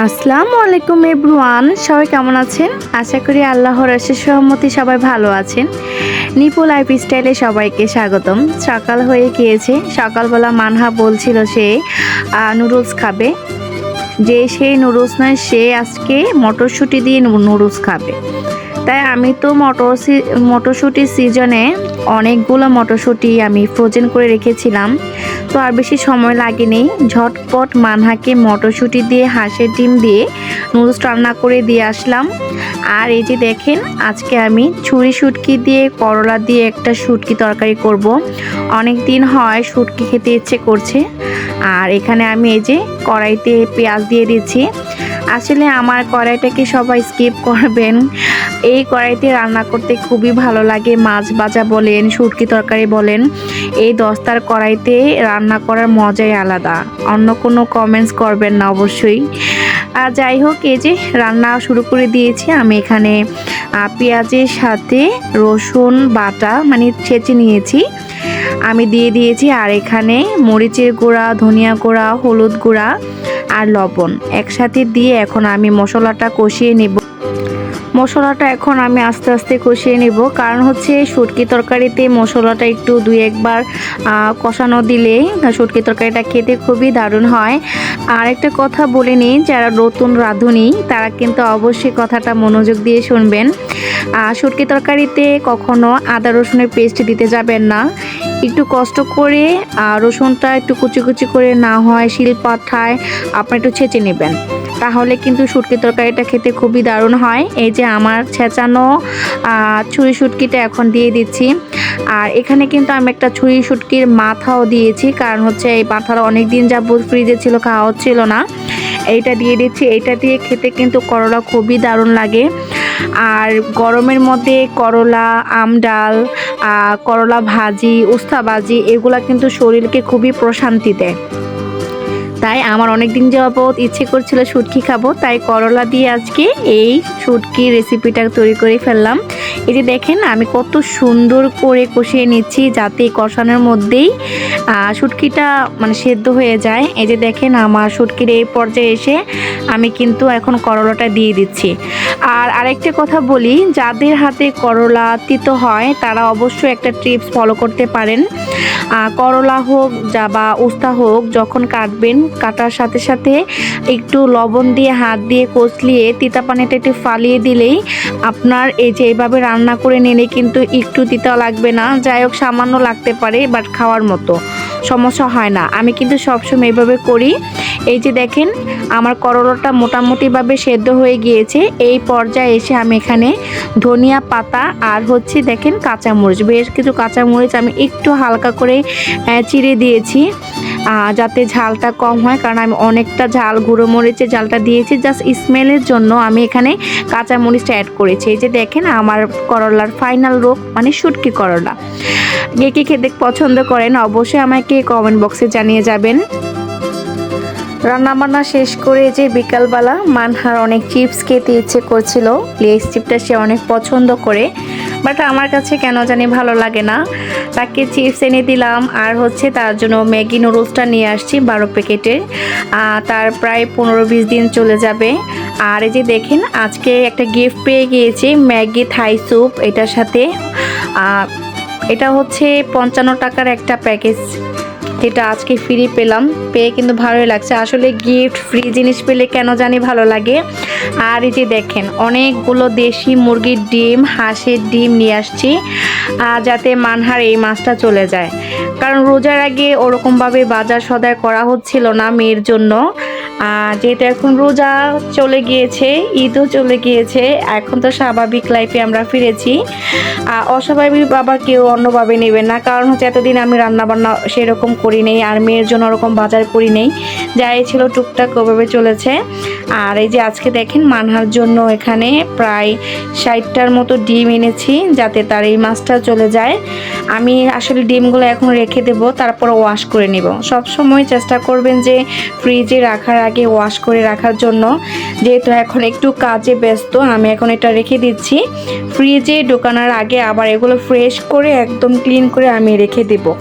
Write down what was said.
আসসালামু আলাইকুম এভরিওয়ান, সবাই কেমন আছেন? আশা করি আল্লাহর আশেষ সহমতি সবাই ভালো আছেন। নিপু লাইফ স্টাইলে সবাইকে স্বাগতম। সকাল হয়ে গিয়েছে, সকালবেলা মানহা বলছিল সে নুডলস খাবে। যে সেই নুডলস নয়, সে আজকে মটরশুঁটি দিয়ে নুডলস খাবে। তাই আমি তো মটর মটরশুঁটির সিজনে অনেকগুলো মটরশুঁটি আমি ফ্রোজেন করে রেখেছিলাম। তো আর বেশি সময় লাগেনি। ঝটপট মানহাকে মটরশুঁটি দিয়ে, হাঁসের ডিম দিয়ে নুডলস রান্না করে দিয়ে আসলাম। আর এই যে দেখেন, আজকে আমি ছুরি শুটকি দিয়ে, করলা দিয়ে একটা শুটকি তরকারি করব। অনেক দিন হয় শুটকি খেতে ইচ্ছে করছে। আর এখানে আমি এই যে কড়াইতে পেঁয়াজ দিয়ে দিচ্ছি। আসলে আমার কড়াইটাকে সবাই স্কিপ করবেন। এই কড়াইতে রান্না করতে খুবই ভালো লাগে, মাছ ভাজা বলেন, শুটকি তরকারি বলেন, এই দস্তার কড়াইতে রান্না করার মজাই আলাদা। অন্য কোনো কমেন্টস করবেন না অবশ্যই। আর যাই হোক, এই যে রান্না শুরু করে দিয়েছি, আমি এখানে পেঁয়াজের সাথে রসুন বাটা মানে ছেঁচে নিয়েছি। আমি দিয়ে দিয়েছি আর এখানে মরিচের গুঁড়া, ধনিয়া গুঁড়া, হলুদ গুঁড়া আর লবণ। একসাথে দিয়ে এখন আমি মশলাটা কষিয়ে নেব। মশলাটা এখন আমি আস্তে আস্তে কষিয়ে নেব। কারণ হচ্ছে শুটকি তরকারিতে মশলাটা একটু দুই একবার কষানো দিলে শুটকি তরকারিটা খেতে খুবই দারুণ হয়। আর একটা কথা বলে নিই, যারা নতুন রাঁধুনি, তারা কিন্তু অবশ্যই কথাটা মনোযোগ দিয়ে শুনবেন। শুটকি তরকারিতে কখনো আদা রসুনের পেস্ট দিতে যাবেন না। একটু কষ্ট করে রসুনটা একটু কুচি কুচি করে না হয় শিলপাঠায় আপনি একটু ছেঁচে নেবেন। তাহলে কিন্তু শুটকি তরকারিটা খেতে খুবই দারুণ হয়। এই যে আমার ছেঁচানো ছুরি শুটকিটা এখন দিয়ে দিচ্ছি। আর এখানে কিন্তু আমি একটা ছুরি শুটকির মাথাও দিয়েছি, কারণ হচ্ছে এই মাথাটা অনেক দিন যাবত ফ্রিজে ছিল, খাওয়া হচ্ছিল না। এইটা দিয়ে দিচ্ছি। এইটা দিয়ে খেতে কিন্তু করলা খুবই দারুণ লাগে। আর গরমের মধ্যে করলা আমডাল ডাল করলা ভাজি উস্তা ভাজি এগুলা কিন্তু শরীরকে খুবই প্রশান্তি দেয়। তাই আমার অনেক দিন যাবত ইচ্ছে করছিল শুটকি খাব, তাই করলা দিয়ে আজকে এই শুটকি রেসিপিটা তৈরি করে ফেললাম। এই যে দেখেন, আমি কত সুন্দর করে কষিয়ে নিচ্ছি যাতে কষানোর মধ্যেই শুটকিটা মানে সেদ্ধ হয়ে যায়। এই যে দেখেন, আমার শুটকির এই পর্যায়ে এসে আমি কিন্তু এখন করলাটা দিয়ে দিচ্ছি। আর আরেকটা কথা বলি, যাদের হাতে করলা তিতো হয়, তারা অবশ্যই একটা টিপস ফলো করতে পারেন। করলা হোক যা বা উস্তা হোক, যখন কাটবেন কাটার সাথে সাথে একটু লবণ দিয়ে, হাত দিয়ে কচলিয়ে তিতা পানিটা একটু ফালিয়ে দিলেই আপনার এই যে এইভাবে রান্না করে নিলে কিন্তু একটু তিতা লাগবে না। যাই হোক, সামান্য লাগতে পারে বাট খাওয়ার মতো। সমস্যা হয় না। আমি কিন্তু সবসময় এইভাবে করি। এই যে দেখেন, আমার করলাটা মোটামুটিভাবে সেদ্ধ হয়ে গিয়েছে। এই পর্যায়ে এসে আমি এখানে ধনিয়া পাতা আর হচ্ছে দেখেন কাঁচামরিচ, বেশ কিছু কাঁচামরিচ আমি একটু হালকা করে চিড়ে দিয়েছি। যাতে ঝালটা কম হয়, কারণ আমি অনেকটা ঝাল, গুঁড়ো মরিচের ঝালটা দিয়েছি জাস্ট স্মেলের জন্য আমি এখানে কাঁচা মরিচটা অ্যাড করেছি। এই যে দেখেন, আমার করলার ফাইনাল রোগ মানে শুটকি করলা। কে কে খেতে পছন্দ করেন, অবশ্যই আমাকে কমেন্ট বক্সে জানিয়ে যাবেন। রান্নাবান্না শেষ করে যে বিকালবেলা, মানহার অনেক চিপস খেতে ইচ্ছে করছিল। লেস চিপটা সে অনেক পছন্দ করে। বাট আমার কাছে কেন জানি ভালো লাগে না। তাকে চিপস এনে দিলাম আর হচ্ছে তার জন্য ম্যাগি নুডলসটা নিয়ে আসছি বারো প্যাকেটের তার প্রায় পনেরো বিশ দিন চলে যাবে। আর এই যে দেখেন, আজকে একটা গিফট পেয়ে গিয়েছি, ম্যাগি থাই স্যুপ এটার সাথে। এটা হচ্ছে পঞ্চান্ন টাকার একটা প্যাকেজ। যেটা আজকে ফ্রি পেলাম। পেয়ে কিন্তু ভালোই লাগছে। আসলে গিফট ফ্রি জিনিস পেলে কেন জানি ভালো লাগে। আর এই যে দেখেন, অনেকগুলো দেশি মুরগির ডিম, হাঁসের ডিম নিয়ে আসছি আর যাতে মানহার এই মাছটা চলে যায়। কারণ রোজার আগে ওরকমভাবে বাজার সদায় করা হচ্ছিল না মেয়ের জন্য। যেহেতু এখন রোজা চলে গিয়েছে, ঈদও চলে গিয়েছে, এখন তো স্বাভাবিক লাইফে আমরা ফিরেছি। অস্বাভাবিক বাবা কেউ অন্যভাবে নেবে না, কারণ হচ্ছে এতদিন আমি রান্না বান্না সেরকম করি নেই, আর মেয়ের জন্য ওরকম বাজার করি নেই। যাই ছিল টুকটাক ওভাবে চলেছে। আর এই যে আজকে দেখেন মানহার জন্য এখানে প্রায় ষাটটার মতো ডিম এনেছি, যাতে তার এই মাছটা চলে যায়। আমি আসলে ডিমগুলো এখন রেখে দেবো, তারপর ওয়াশ করে নিব। সব সময় চেষ্টা করবেন যে ফ্রিজে রাখার আগে ওয়াশ করে রাখার জন্য, যেহেতু এখন একটু কাজে ব্যস্ত, আমি এখন এটা রেখে দিচ্ছি। ফ্রিজে ঢোকানোর আগে আবার এগুলো ফ্রেশ করে একদম ক্লিন করে আমি রেখে দেবো।